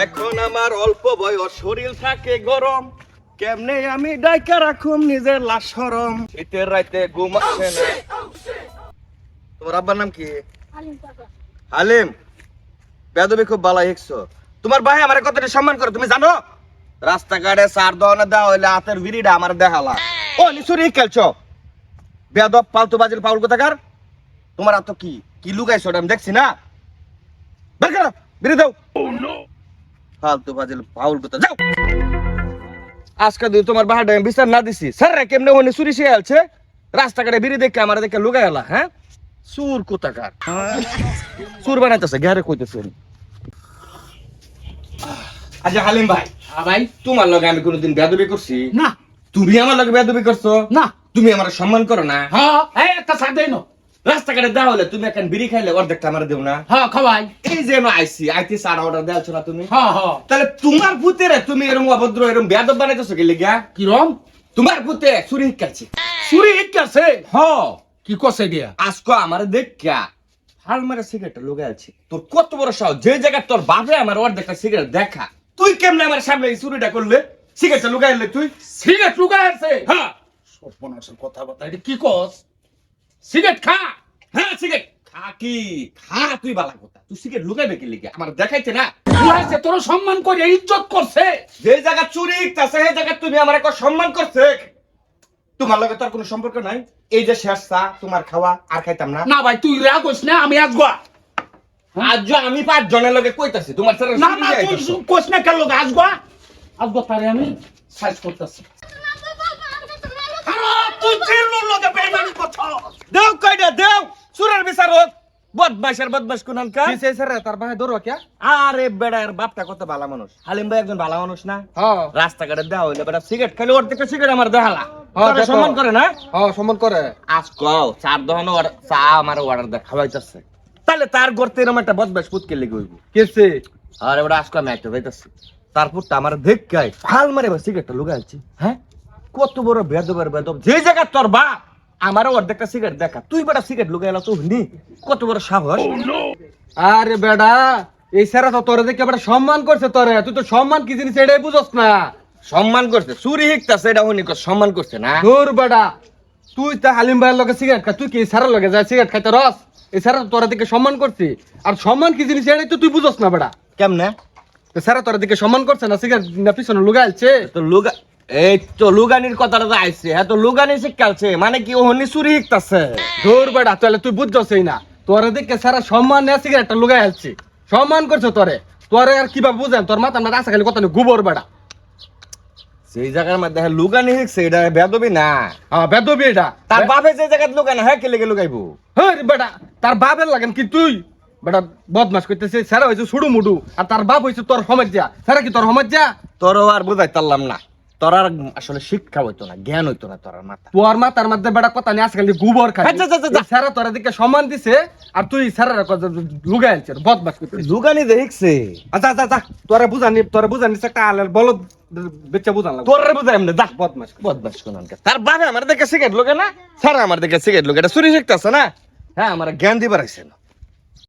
এখন আমার অল্প বয়স শরীর থাকে গরম। কেমনে আমি ডাইকা রাখুম নিজের লাশ সরম শীতের রাইতে ঘুম আসে না। তোমার আব্বার নাম কি? হালিম বেদবি খুব ভালো হিকছো তোমার ভাই আমার কথাটা সম্মান করে তুমি জানো? রাস্তাঘাটে চার দহনে দেওয়া হইলে হাতের বিড়িটা আমার দেখালা। ও নিশুরি খেলছ? বেদব পালতু বাজিল পাউল কোথাকার? তোমার এত কি? কি লুকাইছো ওটা আমি দেখছি না? বের করো বিড়ি দাও। ফালতু বাজিল পাউল কোথা যাও। আজকে দিয়ে তোমার বাহাটা আমি বিচার না দিছি স্যার রে কেমনে হনে চুরি সে আলছে? রাস্তাঘাটে বিড়ি দেখে আমার দেখে লুকাই এলা হ্যাঁ? সুর কোথাকার? সুর বানাইতেছে গ্যারে কইতেছে আচ্ছা হালিম ভাই। হ্যাঁ ভাই। তোমার লগে আমি কোনোদিন বেদবি করছি? না। তুমি আমার লগে বেদবি করছ? না। তুমি আমার সম্মান করো না? হ্যাঁ। একটা সাথ না। রাস্তাঘাটে দেওয়া হলে তুমি এখন বিড়ি খাইলে অর্ধেকটা আমার দেও না। হ্যাঁ খাওয়াই। এই যে আমি আইসি আইতে সারা অর্ডার দেওয়া না তুমি। হ্যাঁ হ্যাঁ। তাহলে তোমার পুতেরে তুমি এরকম অভদ্র এরকম বেদব বানাইতেছো কি লিগা? কিরম? তোমার পুতে চুরি কাছে চুরি হিকাছে হ কি কছে দিয়া আজকে আমার দেখা হাল মারে সিগারেট লুগে আছে তোর কত বড় সাহস যে জায়গায় তোর বাপে আমার অর্ধেকটা সিগারেট দেখা। তুই কেমনে আমার সামনে এই চুরিটা করলে? সিগারেটটা লুগাইলে তুই? সিগারেট লুকায় আছে হ্যাঁ। সর্বনাশের কথা বলতা এটা কি কস? সিগারেট খা হ্যাঁ সিগারেট খা কি খা তুই বালা কথা তুই সিগারেট লুকাইবে কি লিগে আমার দেখাইছে না লুকাইছে তোর সম্মান করে ইজ্জত করছে যে জায়গা চুরি আছে সেই জায়গা তুমি আমার একটা সম্মান করছে তোমার লগে তোর কোনো সম্পর্ক নাই এই যে শেষ চা তোমার খাওয়া আর খাইতাম না না ভাই তুই রাগ হইস না আমি আসব আজ যে আমি পাঁচ জনের লগে কইতাছি তোমার সাথে না না তুই কোস না কেন লোক আসব আসব তারে আমি সাইজ করতেছি আরে তুই ফিরলুর লগে দেও কয়টা দেও। সুরের বিচারক বদমাইশের বদমাইশ কোন কা কি সেই স্যার তার ভাই দৌড় কে? আরে বেড়ার বাপটা কত ভালো মানুষ। হালিম ভাই একজন ভালো মানুষ না? হ্যাঁ রাস্তাঘাটে দেওয়া হইলে বেটা সিগারেট খালি ওর থেকে সিগারেট আমার দেখালা। সম্মান করে না? হ্যাঁ সম্মান করে। আজ কও চার দহন চা আমার অর্ডার দে খাওয়াইতেছে তাহলে তার গর্তে এরকম একটা বদমাইশ পুতকে লেগে হইব। কেসে? আর এবার আজকে আমি একটা যাইতেছি তারপর তো আমার দেখাই ফাল মারে সিগারেটটা লুকাইছি হ্যাঁ? কত বড় বেদবের বেদব। যে জায়গা তোর বাপ আমারও অর্ধেকটা সিগারেট দেখা। তুই বেটা সিগারেট লুকাইলা তো নি। কত বড় সাহস। আরে বেডা এই স্যার তো তোরে দেখে বেটা সম্মান করছে তোরে। তুই তো সম্মান কি জিনিস এটাই বুঝস না। সম্মান করছে চুরি হিকতাছে এটা হনি কর সম্মান করছে না। দূর বেডা তুই তো হালিম ভাইয়ের লগে সিগারেট খা তুই কি স্যারের লগে যায় সিগারেট খাইতে রস? এই স্যার তোরা দিকে সম্মান করছে। আর সম্মান কি জিনিস এটাই তো তুই বুঝস না বেটা। কেমনে? স্যার তোরা দিকে সম্মান করছে না সিগারেট না পিছনে লুগাইছে তো লুগা এই তো লুগানির কথাটা তো আইছে হ্যাঁ তো লুগানি শিখালছে মানে কি ওহনি চুরি দূর বেড়া তাহলে তুই বুঝছই না। তোরে দেখে সারা সম্মান নিয়ে সিগারেটটা লুগাই সম্মান করছ তোরে? তোরে আর কীভাবে বুঝেন তোর মাথা আমরা খালি কথা নেই গোবর বেড়া। সেই জায়গার মধ্যে হ্যাঁ লুগানি হিকছে এটা বেদবি না। হ্যাঁ বেদবি এটা। তার বাপে যে জায়গায় লুগানো হ্যাঁ কে লেগে লুগাইবো? হ্যাঁ বেটা তার বাপের লাগেন কি তুই? বেটা বদমাস করতেছে স্যারা হয়েছে সুড়ু মুডু আর তার বাপ হয়েছে তোর সমাজ যা স্যারা কি তোর সমাজ যা তোরও আর বুঝাই পারলাম না। তোর আর আসলে শিক্ষা হইতো না জ্ঞান হইতো না তোর মাথা। তোর মাথার মধ্যে বেটা কথা নিয়ে আজকাল গোবর খাই আচ্ছা। স্যারা তোর দিকে সম্মান দিছে আর তুই স্যারের লুগাই আনছে বদমাস করতেছিস লুগানি দেখছে। আচ্ছা আচ্ছা আচ্ছা তোরা বুঝানি তোরা বুঝানি একটা আলের বলদ বেচা বুঝান লাগবে। তোর বুঝাই এমনি যা। বদমাস বদমাস কোন তার বাপে আমার দেখে সিগারেট লোকে না স্যার আমার দেখে সিগারেট লোকে এটা চুরি শিখতেছে না। হ্যাঁ আমার জ্ঞান দিবার আইছে না।